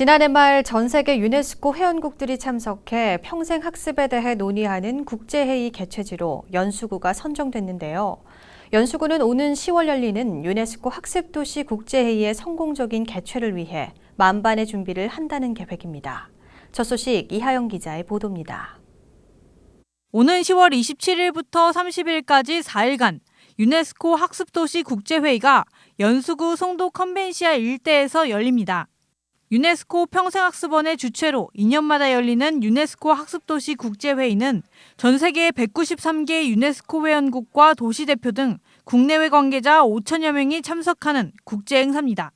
지난해 말 전 세계 유네스코 회원국들이 참석해 평생 학습에 대해 논의하는 국제회의 개최지로 연수구가 선정됐는데요. 연수구는 오는 10월 열리는 유네스코 학습도시 국제회의의 성공적인 개최를 위해 만반의 준비를 한다는 계획입니다. 첫 소식 이하영 기자의 보도입니다. 오는 10월 27일부터 30일까지 4일간 유네스코 학습도시 국제회의가 연수구 송도 컨벤시아 일대에서 열립니다. 유네스코 평생학습원의 주최로 2년마다 열리는 유네스코 학습도시 국제회의는 전 세계 193개 유네스코 회원국과 도시 대표 등 국내외 관계자 5천여 명이 참석하는 국제 행사입니다.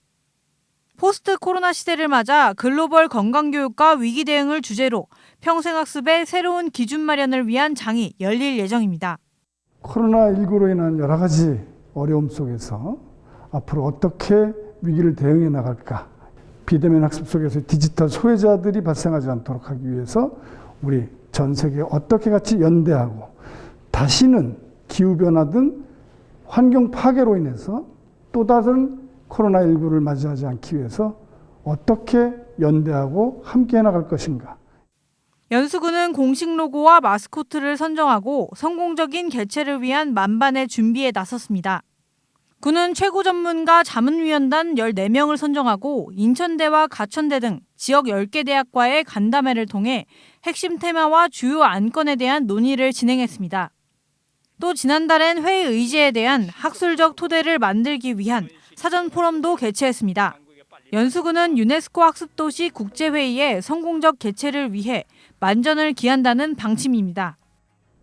포스트 코로나 시대를 맞아 글로벌 건강교육과 위기 대응을 주제로 평생학습의 새로운 기준 마련을 위한 장이 열릴 예정입니다. 코로나19로 인한 여러 가지 어려움 속에서 앞으로 어떻게 위기를 대응해 나갈까? 비대면 학습 속에서 디지털 소외자들이 발생하지 않도록 하기 위해서 우리 전 세계 어떻게 같이 연대하고 다시는 기후변화 등 환경 파괴로 인해서 또 다른 코로나19를 맞이하지 않기 위해서 어떻게 연대하고 함께 나갈 것인가? 연수구는 공식 로고와 마스코트를 선정하고 성공적인 개최를 위한 만반의 준비에 나섰습니다. 구는 최고 전문가 자문위원단 14명을 선정하고 인천대와 가천대 등 지역 10개 대학과의 간담회를 통해 핵심 테마와 주요 안건에 대한 논의를 진행했습니다. 또 지난달엔 회의 의제에 대한 학술적 토대를 만들기 위한 사전 포럼도 개최했습니다. 연수구는 유네스코 학습도시 국제회의의 성공적 개최를 위해 만전을 기한다는 방침입니다.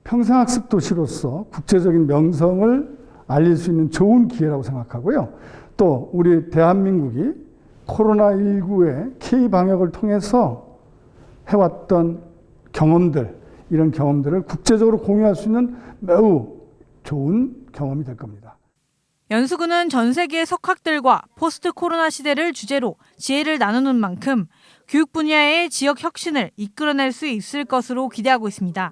평생학습 도시로서 국제적인 명성을 알릴 수 있는 좋은 기회라고 생각하고요. 또 우리 대한민국이 코로나19의 K 방역을 통해서 해왔던 경험들, 이런 경험들을 국제적으로 공유할 수 있는 매우 좋은 경험이 될 겁니다. 연수구는 전 세계 석학들과 포스트 코로나 시대를 주제로 지혜를 나누는 만큼 교육 분야의 지역 혁신을 이끌어낼 수 있을 것으로 기대하고 있습니다.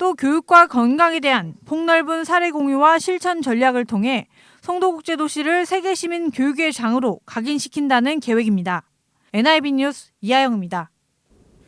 또 교육과 건강에 대한 폭넓은 사례 공유와 실천 전략을 통해 송도국제도시를 세계 시민 교육의 장으로 각인시킨다는 계획입니다. NIB 뉴스 이하영입니다.